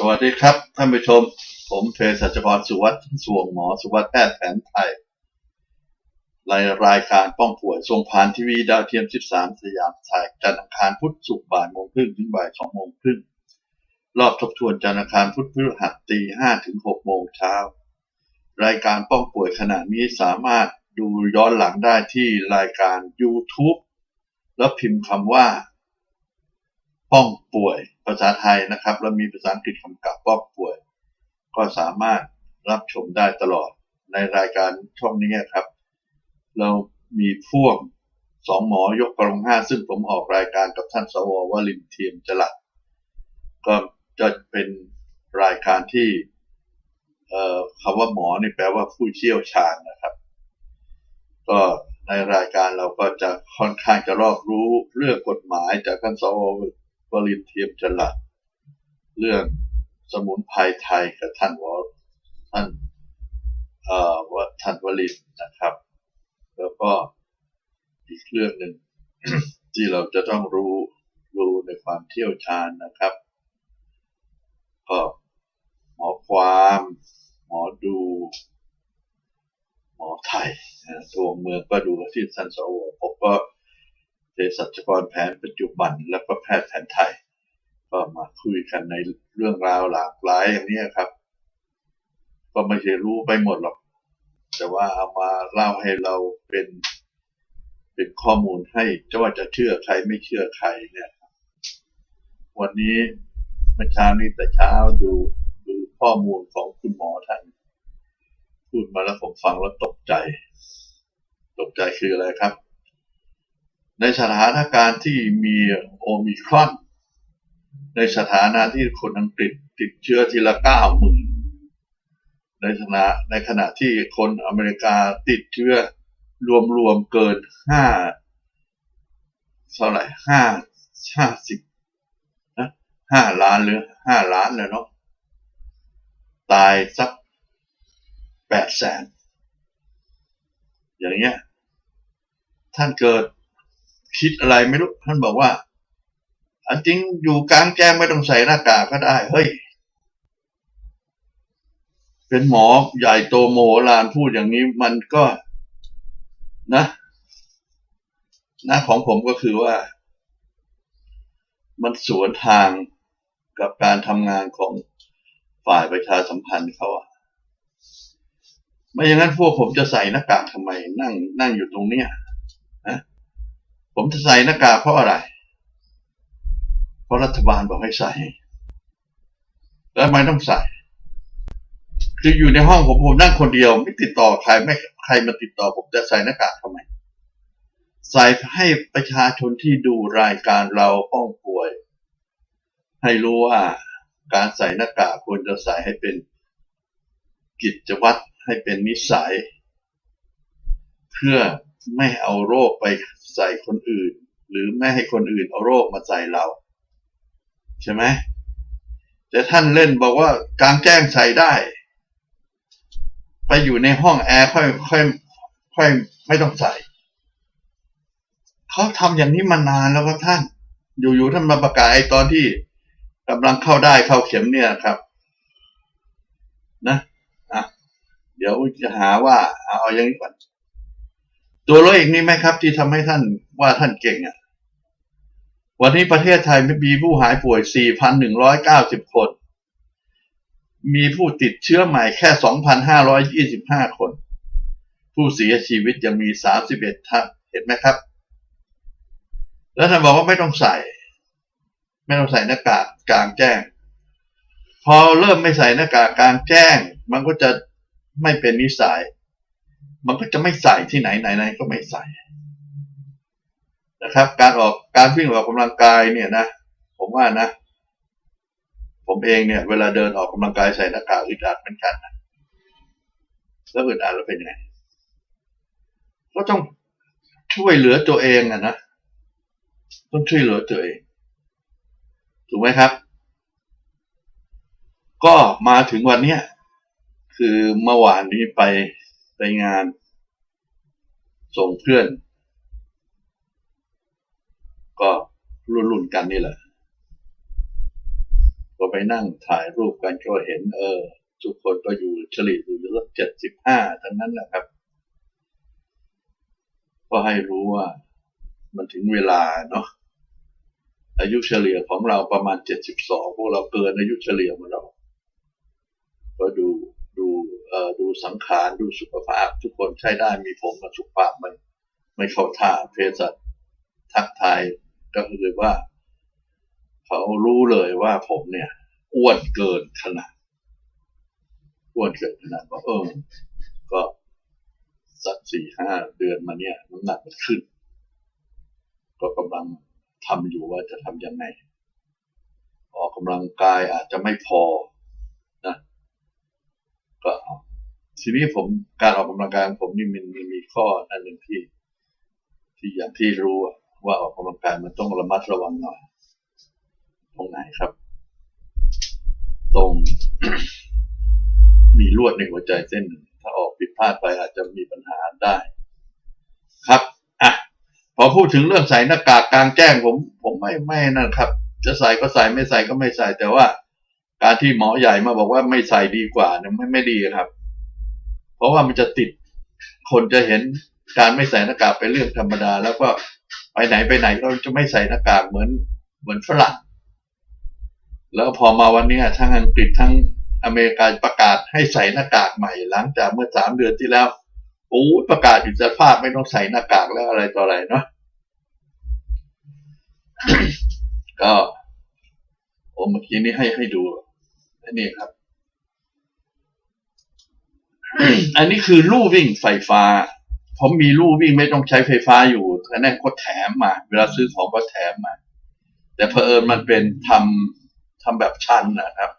สวัสดีครับ ท่านผู้ชม ผมเภสัชกรสุวัสดิ์สวงหมอสุวัสดิ์แพทย์แผนไทยรายรายการป้องป่วยส่งผ่านทีวีดาวเทียม 13 สยามถ่ายจันทร์อังคารพุธศุกร์บ่ายโมงครึ่งถึงบ่ายสองโมงครึ่งรอบทบทวนจันทร์อังคารพุธพฤหัสตีห้าถึงหกโมงเช้ารายการป้องป่วยขณะนี้สามารถดูย้อนหลังได้ที่รายการ YouTube แล้วพิมพ์คำว่า ป้องป่วยภาษาไทยนะครับ แล้วมีภาษาอังกฤษคำกับป้องป่วย ก็สามารถรับชมได้ตลอดในรายการช่องนี้ครับ เรามีพ่วงสองหมอยกกำลังห้าซึ่งผมออกรายการกับท่านสววลินเทียมจลัดก็จะเป็นรายการที่เคำว่าหมอนี่แปลว่าผู้เชี่ยวชาญนะครับ ก็ในรายการเราก็จะค่อนข้างจะรอบรู้เรื่องกฎหมายจากท่านสว วลินเทียมจลัดเรื่องสมุนไพรไทยกับท่านวท่านเอ่อว่าท่านวลินนะครับ แล้วก็อีกเรื่องหนึ่งที่เราจะต้องรู้รู้ในความเที่ยวชาญนะครับ ก็หมอความ หมอดู หมอไทยตัวเมืองก็ดูที่สันสวผมก็ สัชกรแผนปัจจุบัน แล้วก็แพทย์แผนไทย ก็มาคุยกันในเรื่องราวหลากหลายอย่างนี้ครับ ก็ไม่ใช่รู้ไปหมดหรอก แต่ว่าเอามาเล่าให้เราเป็นเป็นข้อมูลให้จะว่าจะเชื่อใครไม่เชื่อใครเนี่ยวันนี้เมื่อเช้านี้แต่เช้าดูดูข้อมูลของคุณหมอท่านพูดมาแล้วผมฟังแล้วตกใจ ตกใจคืออะไรครับ ในสถานการณ์ที่มีโอมิครอน ในสถานะที่คนอังกฤษติดเชื้อทีละเก้าหมื่นในขณะในขณะที่คนอเมริกาติดเชื้อรวมๆเกินห้าเท่าไหร่ห้าห้าสิบนะห้าล้านหรือห้าล้านเลยเนาะตายสักแปดแสนอย่างเงี้ยท่านเกิด คิดอะไรไม่รู้ท่านบอกว่า อันจริงอยู่กลางแจ้งไม่ต้องใส่หน้ากากก็ได้ เฮ้ย เป็นหมอใหญ่โตโมโหลานพูดอย่างนี้มันก็นะน้าของผมก็คือว่า มันสวนทางกับการทำงานของฝ่ายประชาสัมพันธ์เขาอะไม่อย่างนั้นพวกผมจะใส่หน้ากากทำไมนั่งนั่งอยู่ตรงเนี้ยนะ ผมจะใส่หน้ากากเพราะอะไร เพราะรัฐบาลบอกให้ใส่ แล้วทำไมต้องใส่ คืออยู่ในห้องผมผมนั่งคนเดียว ไม่ติดต่อใครไม่ใครมาติดต่อ ผมจะใส่หน้ากากทำไม ใส่ให้ประชาชนที่ดูรายการเราป้องป่วย ให้รู้ว่าการใส่หน้ากากควรจะใส่ให้เป็นกิจวัตรให้เป็นนิสัย เพื่อ ไม่เอาโรคไปใส่คนอื่น หรือไม่ให้คนอื่นเอาโรคมาใส่เรา ใช่ไหมแต่ท่านเล่นบอกว่ากลางแจ้งใส่ได้ ไปอยู่ในห้องแอร์ค่อยค่อยค่อยไม่ต้องใส่เขาทำอย่างนี้มานานแล้วครับท่าน อยู่ๆท่านมาประกาศไอ้ตอนที่กำลังเข้าได้เข้าเข็มเนี่ยครับ นะอะเดี๋ยวจะหาว่า เอาอย่างนี้ก่อน ตัวเลขนี้ไหมครับ ที่ทำให้ท่านว่าท่านเก่งอะ วันนี้ประเทศไทยมีผู้หายป่วย 4,190 คน มีผู้ติดเชื้อใหม่แค่ 2,525 คน ผู้เสียชีวิตยังมี 31ท่านเห็นไหมครับ แล้วท่านบอกว่าไม่ต้องใส่ ไม่ต้องใส่หน้ากากกลางแจ้ง พอเริ่มไม่ใส่หน้ากากกลางแจ้ง มันก็จะไม่เป็นนิสัย มันก็จะไม่ใส่ที่ไหนไหนไหนก็ไม่ใส่นะครับ การออกการวิ่งออกกำลังกายเนี่ยนะผมว่านะ ผมเองเนี่ย เวลาเดินออกกำลังกายใส่หน้ากากอึดอัดเหมือนกันนะแล้วอึดอัดแล้วเป็นยังไงก็ต้องช่วยเหลือตัวเองอะนะต้องช่วยเหลือตัวเอง ถูกไหมครับ ก็มาถึงวันเนี้ยคือเมื่อวานนี้ไป ไปงาน ส่งเพื่อน ก็รุ่นๆกันนี่แหละ ก็ไปนั่งถ่ายรูปกันก็เห็น เออ ทุกคนก็อยู่เฉลี่ยอยู่สักเจ็ดสิบห้าทั้งนั้นแหละครับ ก็ให้รู้ว่ามันถึงเวลาเนาะอายุเฉลี่ยของเราประมาณเจ็ดสิบสองพวกเราเกินอายุเฉลี่ยของเราก็ดู ดูเอ่อดูสังขารดูสุขภาพ ทุกคนใช้ได้มีผมกับสุขภาพมันไม่เข้าท่าเพศสัตว์ทักทายก็คือว่า เขารู้เลยว่าผมเนี่ยอ้วนเกินขนาดอ้วนเกินขนาดว่าเออก็สักสี่ห้าเดือนมาเนี่ยน้ำหนักมันขึ้น ก็กำลังทำอยู่ว่าจะทำยังไง ออกกำลังกายอาจจะไม่พอนะก็เอา ทีนี้ผมการออกกำลังกายของผมนี่มันมีมีข้ออันหนึ่งที่ ที่อย่างที่รู้ว่าออกกำลังกายมันต้องระมัดระวังหน่อยตรงไหนครับ ตรงมีลวดในหัวใจเส้นหนึ่งถ้าออกผิดพลาดไปอาจจะมีปัญหาได้ ครับอะพอพูดถึงเรื่องใส่หน้ากากกลางแจ้งผม ผมไม่ไม่นั่นครับ จะใส่ก็ใส่ไม่ใส่ก็ไม่ใส่แต่ว่า การที่หมอใหญ่มาบอกว่าไม่ใส่ดีกว่าเนี่ยไม่ไม่ดีครับ เพราะว่ามันจะติดคนจะเห็นการไม่ใส่หน้ากากเป็นเรื่องธรรมดา แล้วก็ไปไหนไปไหนก็จะไม่ใส่หน้ากากเหมือนเหมือนฝรั่งแล้วพอมาวันนี้ทั้งอังกฤษทั้งอเมริกาประกาศให้ใส่หน้ากากใหม่ หลังจากเมื่อสามเดือนที่แล้วโอ้ประกาศอยู่สภาพไม่ต้องใส่หน้ากากแล้วอะไรต่ออะไรเนาะก็โอ้เมื่อกี้นี้ให้ให้ดูนนี้ครับ อันนี้คือลู่วิ่งไฟฟ้า ผมมีลู่วิ่งไม่ต้องใช้ไฟฟ้าอยู่อันนั้นก็แถมมา เวลาซื้อของก็แถมมา แต่เพอเอิญมันเป็นทำทำแบบชันนะครับ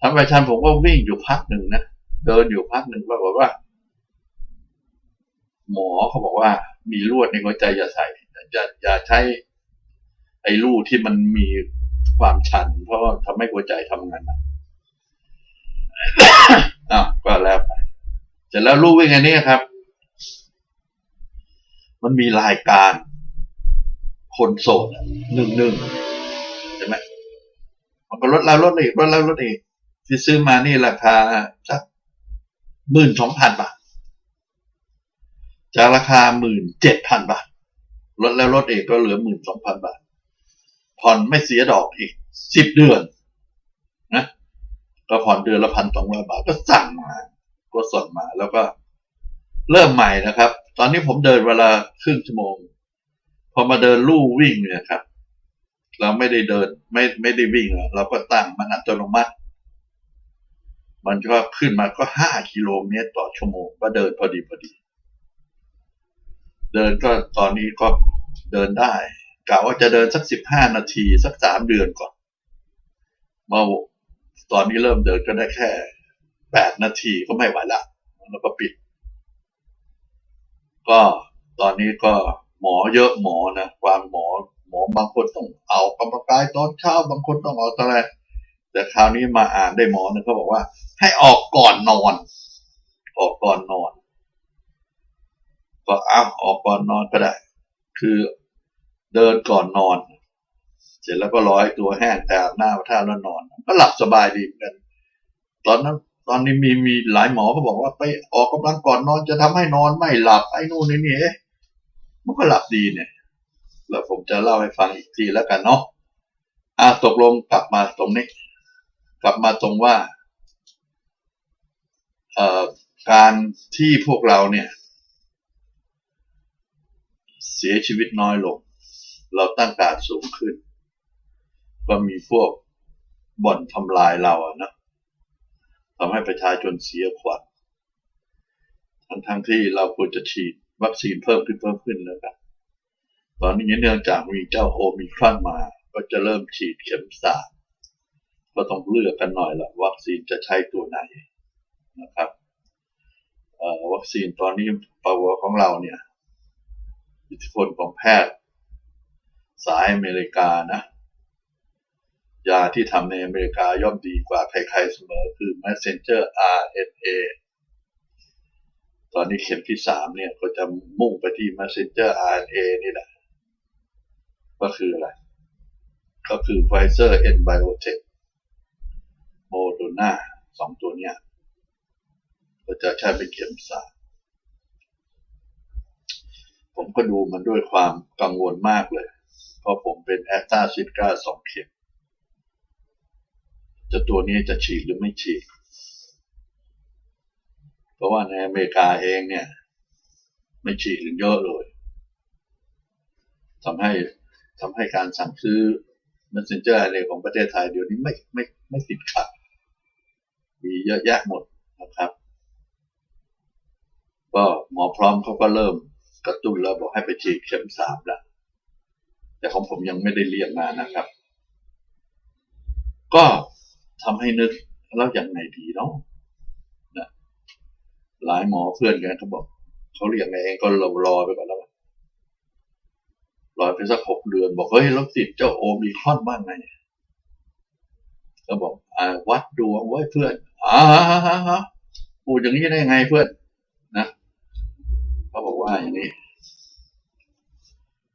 ทำแบบชันผมก็วิ่งอยู่พักหนึ่งนะ เดินอยู่พักหนึ่งปรากฏว่า หมอเขาบอกว่า มีลวดในหัวใจอย่าใส่อย่าอย่าใช้ ไอ้ลู่ที่มันมีความชัน เพราะว่าทำให้หัวใจทำงานนัก อะก็แล้วไปเสร็จแล้วลู่วิ่งอันนี้ครับ มันมีรายการคนโสดหนึ่งหนึ่งใช่ไหมมันก็ลดแล้วลดอีกลดแล้วลดอีกที่ซื้อมานี่ราคาสักหมื่นสองพันบาทจากราคาหมื่นเจ็ดพันบาทลดแล้วลดอีกก็เหลือหมื่นสองพันบาทผ่อนไม่เสียดอกอีกสิบเดือน ก็ผ่อนเดือนละพันสองร้อยบาทก็สั่งมาก็ส่งมาแล้วก็เริ่มใหม่นะครับ ตอนนี้ผมเดินเวลาครึ่งชั่วโมง พอมาเดินลู่วิ่งเนี่ยครับ เราไม่ได้เดินไม่ไม่ได้วิ่งอะเราก็ตั้งมันอัตโนมัติ มันก็ขึ้นมาก็ห้ากิโลเมตรต่อชั่วโมง ก็เดินพอดีพอดี เดินก็ตอนนี้ก็เดินได้กะว่าจะเดินสักสิบห้านาทีสักสามเดือนก่อนมา ตอนนี้เริ่มเดินก็ได้แค่แปดนาทีก็ไม่ไหวละแล้วก็ปิด ก็ตอนนี้ก็หมอเยอะหมอนะความหมอ หมอบางคนต้องเอากำลังกายตอนเช้าบางคนต้องออกอะไรแต่คราวนี้มาอ่านได้หมอนะเขาบอกว่า ให้ออกก่อนนอน ออกก่อนนอน ก็อ้าวออกก่อนนอนก็ได้ คือเดินก่อนนอน เสร็จแล้วก็ร้อยตัวแห้งแต่อาบน้ำท่าแล้วนอน ก็หลับสบายดีเหมือนกัน ตอนนั้นตอนนี้มีมีหลายหมอเขาบอกว่าไปออกกำลังก่อนนอนจะทำให้นอนไม่หลับไอ้นู่นนี่นี่เอ๊มันก็หลับดีเนี่ย แล้วผมจะเล่าให้ฟังอีกทีแล้วกันเนาะอ่าตกลงกลับมาตรงนี้ กลับมาตรงว่าเอ่อการที่พวกเราเนี่ย เสียชีวิตน้อยลง เราตั้งการสูงขึ้น ก็มีพวกบ่อนทำลายเราอะนะทำให้ประชาชนเสียขวัญทั้งทั้งที่เราควรจะฉีดวัคซีนเพิ่มขึ้นเพิ่มขึ้นแล้วกันตอนนี้เนื่องจากมีเจ้าโอมิครอนมา ก็จะเริ่มฉีดเข็มสามก็ต้องเลือกกันหน่อยละวัคซีนจะใช้ตัวไหนนะครับวัคซีนตอนนี้ปาวของเราเนี่ย อิทธิพลของแพทย์ สายอเมริกานะ ยาที่ทำในอเมริกาย่อมดีกว่าใครๆเสมอคือ messenger RNA ตอนนี้เข็มที่สามเนี่ยก็จะมุ่งไปที่ messenger RNA นี่แหละ ก็คืออะไร ก็คือ Pfizer and Biotech โมโดนาสองตัวเนี้ยก็จะใช้เป็นเข็มสามผมก็ดูมันด้วยความกังวลมากเลย เพราะผมเป็นแอสตราซิกาสองเข็ม จะตัวนี้จะฉีดหรือไม่ฉีดเพราะว่าในอเมริกาเองเนี่ย ไม่ฉีดถึงเยอะเลยทำให้ทำให้การสั่งซื้อ messenger อะไรของประเทศไทยเดี๋ยวนี้ไม่ไม่ไม่ติดขัด มีเยอะแยะหมดนะครับ ก็หมอพร้อมเขาก็เริ่มกระตุ้นแล้วบอกให้ไปฉีดเข็มสามแล้วแต่ของผมยังไม่ได้เรียกมานะครับ ก็ ทำให้นึกแล้วอย่างไหนดีเนาะนะหลายหมอเพื่อนกันเขาบอกเขาเรียกไงเองก็รอรอไปก่อนแล้วรอไปสักหกเดือน บอกเฮ้ยแล้วติดเจ้าโอมีคอนบ้างไงก็บอกอ่าวัดดวงไว้เพื่อนอ่าฮะฮะพูดอย่างนี้ได้ยังไงเพื่อนนะเขาบอกว่าอย่างนี้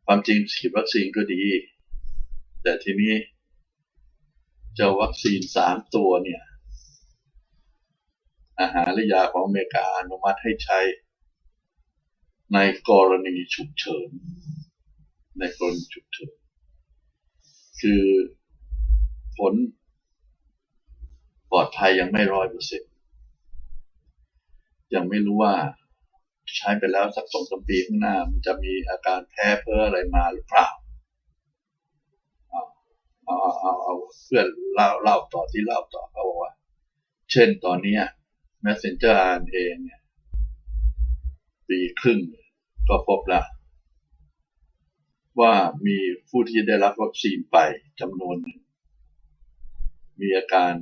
ความจริงฉีดวัคซีนก็ดี แต่ทีนี้ เจ้าวัคซีนสามตัวเนี่ย อาหารและยาของอเมริกาอนุมัติให้ใช้ ในกรณีฉุกเฉิน ในกรณีฉุกเฉิน คือผลปลอดภัยยังไม่ร้อยเปอร์เซ็นต์ยังไม่รู้ว่าใช้ไปแล้วสักสองสามปีข้างหน้า มันจะมีอาการแพ้เพ้ออะไรมาหรือเปล่าเอา เอาเอาเอาเพื่อนเล่าเล่าต่อที่เล่าต่อเขาบอกว่า เช่นตอนเนี้ย Messenger RNA เนี่ยปีครึ่งก็พบแล้วว่ามีผู้ที่ได้รับวัคซีนไปจำนวนหนึ่งมีอาการ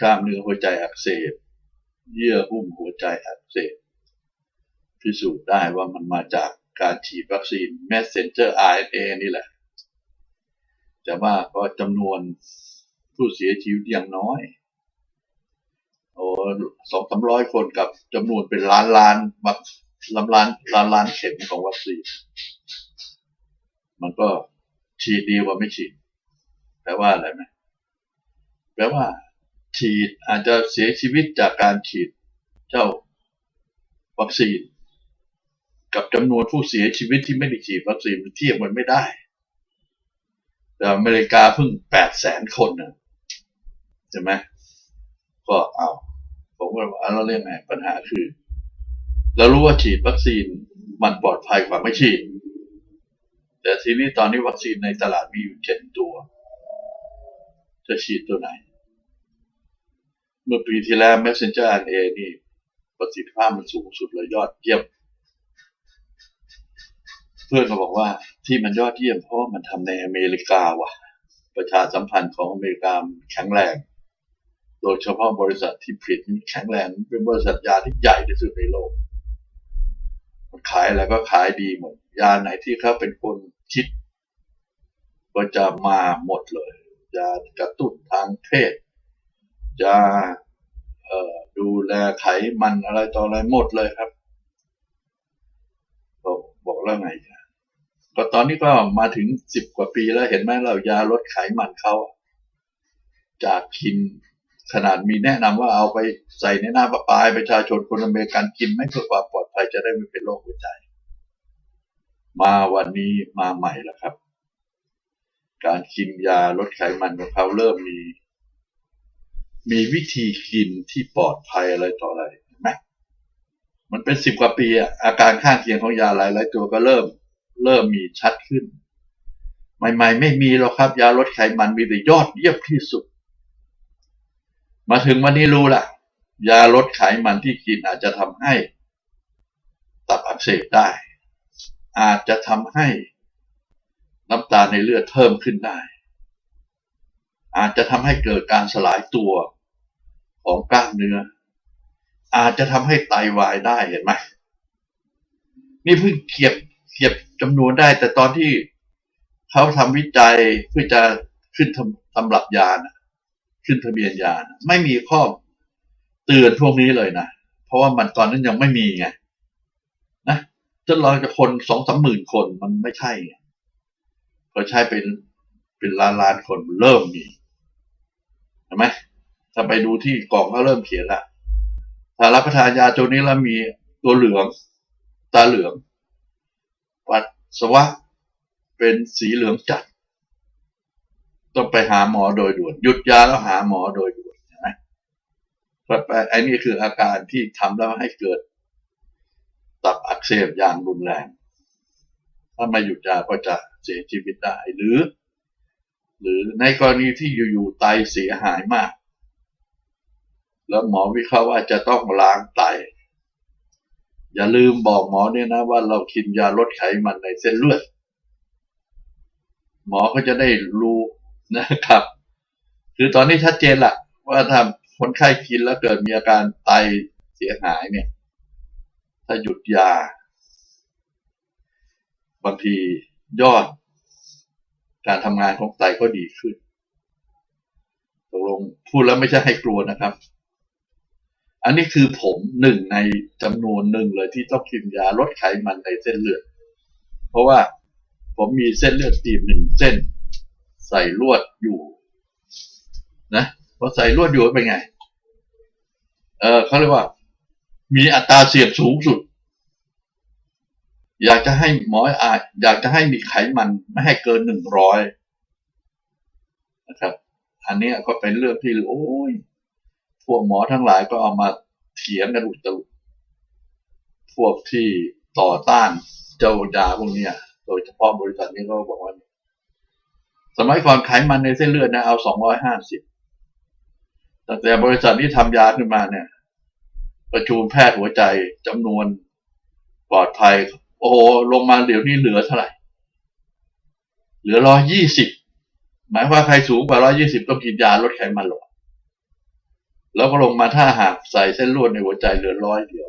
กล้ามเนื้อหัวใจอักเสบ เยื่อหุ้มหัวใจอักเสบ พิสูจน์ได้ว่ามันมาจากการฉีดวัคซีน messenger RNA นี่แหละ แต่ว่าก็จำนวนผู้เสียชีวิตอย่างน้อยโอ้สองสามร้อยคนกับจำนวนเป็นล้านล้านบักล้านล้านล้านล้านเข็มของวัคซีนมันก็ฉีดดีกว่าไม่ฉีดแปลว่าอะไรไหมแปลว่า ฉีดอาจจะเสียชีวิตจากการฉีดเจ้าวัคซีน กับจำนวนผู้เสียชีวิตที่ไม่ได้ฉีดวัคซีนมันเทียบมันไม่ได้ อเมริกาเพิ่งแปดแสนคนนะใช่ไหมก็เอาผมก็ว่าแล้วเรื่องไงปัญหาคือเรารู้ว่าฉีดวัคซีนมันปลอดภัยกว่าไม่ฉีด แต่ทีนี้ตอนนี้วัคซีนในตลาดมีอยู่เจ็ดตัว จะฉีดตัวไหน เมื่อปีที่แล้ว messenger RNA นี่ประสิทธิภาพมันสูงสุดเลยยอดเยี่ยม พื่อนก็บอกว่าที่มันยอดเยี่ยมเพราะว่ามันทำในอเมริกาว่ะ ประชาสัมพันธ์ของอเมริกาแข็งแรง โดยเฉพาะบริษัทที่ผลิตแข็งแรงเป็นบริษัทยาที่ใหญ่ที่สุดในโลก มันขายอะไรก็ขายดีหมด ยาไหนที่เขาเป็นคนคิด ก็จะมาหมดเลย ยากระตุ้นทางเพศยาดูแลไขมันอะไรต่ออะไรหมดเลยครับบอกบอกแล้วไง ก็ตอนนี้ก็มาถึงสิบกว่าปีแล้วเห็นไหมเรายาลดไขมันเขาจากกินขนาดมีแนะนำว่าเอาไปใส่ในหน้าประปายประชาชนคนอเมริกันกินไม่เพื่อความปลอดภัยจะได้ไม่เป็นโรคหัวใจ มาวันนี้มาใหม่แล้วครับ การกินยาลดไขมันของเขาเริ่มมี มีวิธีกินที่ปลอดภัยอะไรต่ออะไรเห็นไหมมันเป็นสิบกว่าปีอะอาการข้างเคียงของยาหลายๆตัวก็เริ่ม เริ่มมีชัดขึ้น ใหม่ ๆ ไม่มีหรอกครับ ยาลดไขมันมีแต่ยอดเยี่ยมที่สุด มาถึงวันนี้รู้ละยาลดไขมันที่กินอาจจะทำให้ ตับอักเสบได้ อาจจะทำให้น้ำตาในเลือดเพิ่มขึ้นได้ อาจจะทำให้เกิดการสลายตัวของกล้ามเนื้อ อาจจะทำให้ไตาวายได้เห็นไหมนี่เพิ่งเขียบเขียบ จำนวนได้ แต่ตอนที่เขาทำวิจัยเพื่อจะขึ้นตำรับยานะขึ้นทะเบียนยานะไม่มีข้อเตือนพวกนี้เลยนะ เพราะว่ามันตอนนั้นยังไม่มีไงนะทดลองจะคนสองสามหมื่นคนมันไม่ใช่พอใช้เป็นเป็นล้านล้านคนเริ่มมีเห็นไหมถ้าไปดูที่กล่องเขาเริ่มเขียนละถ้ารับประทานยาตัวนี้แล้วมีตัวเหลือง ตาเหลือง สวะเป็นสีเหลืองจัด ต้องไปหาหมอโดยด่วน หยุดยาแล้วหาหมอโดยด่วนใช่ไหมเพราะไอ้นี่คืออาการที่ทำแล้วให้เกิด ตับอักเสบอย่างรุนแรง ถ้าไม่หยุดยาก็จะเสียชีวิตได้หรือ หรือในกรณีที่อยู่ๆไตเสียหายมาก แล้วหมอวิเคราะห์ว่าจะต้องล้างไต อย่าลืมบอกหมอเนี่ยนะว่าเรากินยาลดไขมันในเส้นเลือด หมอก็จะได้รู้นะครับ คือตอนนี้ชัดเจนละว่าถ้าคนไข้กินแล้วเกิดมีอาการไตเสียหายเนี่ย ถ้าหยุดยา บางทียอด การทำงานของไตก็ดีขึ้นตกลงพูดแล้วไม่ใช่ให้กลัวนะครับ อันนี้คือผมหนึ่งในจำนวนหนึ่งเลยที่ต้องกินยาลดไขมันในเส้นเลือด เพราะว่าผมมีเส้นเลือดตีบหนึ่งเส้น ใส่ลวดอยู่ นะพอใส่ลวดอยู่เป็นไง เออเขาเรียกว่า มีอัตราเสี่ยงสูงสุด อยากจะให้หมออาอยากจะให้มีไขมันไม่ให้เกินหนึ่งร้อยนะครับ อันนี้ก็เป็นเรื่องที่โอ้ย พวกหมอทั้งหลายก็เอามาเถียงกันอุตลุพวกที่ต่อต้านเจ้ายาพวกนี้โดยเฉพาะบริษัทนี้ก็บอกว่า สมัยก่อนไขมันในเส้นเลือดนะเอาสองร้อยห้าสิบแต่แต่บริษัทที่ทำยาขึ้นมาเนี่ย ประชุมแพทย์หัวใจจำนวนปลอดภัย โอ้โหลงมาเดี๋ยวนี้เหลือเท่าไหร่ เหลือร้อยยี่สิบหมายว่าใครสูงกว่าร้อยี่สิบต้องกินยาลดไขมันหรอ แล้วก็ลงมาถ้าหากใส่เส้นลวดในหัวใจเหลือร้อยเดียว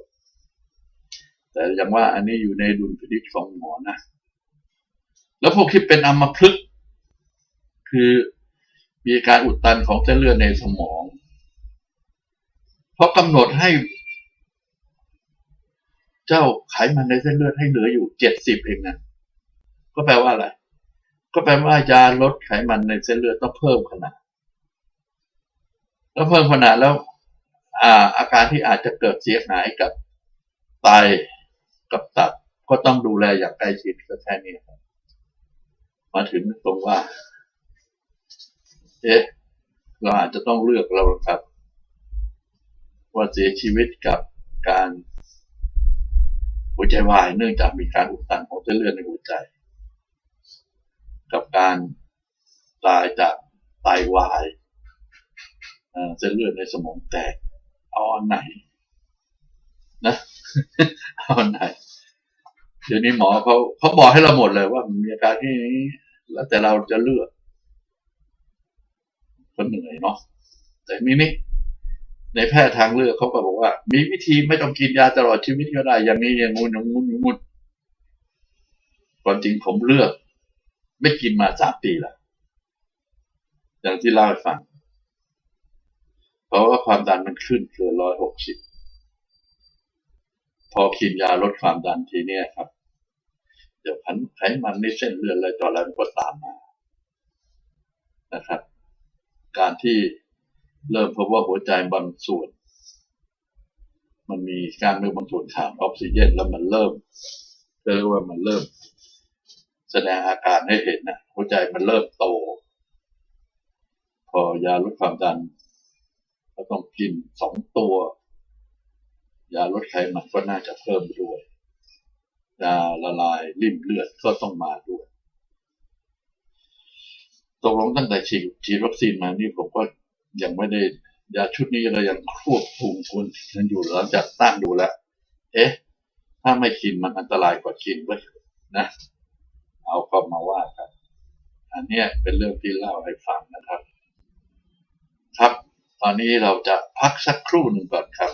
แต่อย่างว่าอันนี้อยู่ในดุลพินิจของหมอนะ แล้วพวกที่เป็นอัมพฤกษ์คือมีการอุดตันของเส้นเลือดในสมอง เพราะกำหนดให้ เจ้าไขมันในเส้นเลือดให้เหลืออยู่เจ็ดสิบเองนะก็แปลว่าอะไร ก็แปลว่ายาลดไขมันในเส้นเลือดต้องเพิ่มขนาด แล้วเพิ่มขนาดแล้วอ่าอาการที่อาจจะเกิดเสียหายกับไตกับตับก็ต้องดูแลอย่างใกล้ชิดก็แค่นี้ครับ มาถึงตรงว่า เอ๊ะเราอาจจะต้องเลือกเราครับ ว่าเสียชีวิตกับการหัวใจวายเนื่องจากมีการอุดตันของเส้นเลือดในหัวใจ กับการตายจากไตาวาย เส้นเลือดในสมองแตกเอาอันไหนนะเอาอันไหนเดี๋ยวนี้หมอเขาเขาบอกให้เราหมดเลยว่ามีอาการที่นี้แล้วแต่เราจะเลือกก็เหนื่อยเนาะแต่นี่นี่ในแพทย์ทางเลือกเขาก็บอกว่า มีวิธีไม่ต้องกินยาตลอดชีวิตก็ได้อย่างนี้อย่างงู้นอย่างงู้นอย่างงู้นความจริงผมเลือก ไม่กินมาสามปีล้วอย่างที่เล่าให้ฟัง เพราะว่าความดันมันขึ้นเกินร้อยหกสิบพอกินยาลดความดันทีเนี้ยครับ เดี๋ยวพันไขมันในเส้นเลือดอะไรต่ออะไรมันก็ตามมานะครับ การที่เริ่มพบว่าหัวใจบางส่วน มันมีการเมือบางส่วนขาดออกซิเจนแล้วมันเริ่มเรียกว่ามันเริ่ม แสดงอาการให้เห็นนะหัวใจมันเริ่มโต พอยาลดความดัน ก็ต้องกินสองตัวยาลดไขมันก็น่าจะเพิ่มด้วยยาละลายริ่มเลือดก็ต้องมาด้วยตกลงตั้งแต่ฉีดฉีดวัคซีนมานี่ผมก็ยังไม่ได้ยาชุดนี้เรายังควบคุมคุณกันอยู่หลังจากตั้งดูแลเอ๊ะ ถ้าไม่กินมันอันตรายกว่ากินไว้นะ เอาก็มาว่ากันอันนี้เป็นเรื่องที่เล่าให้ฟังนะครับ ครับ ตอนนี้เราจะพักสักครู่หนึ่งก่อนครับ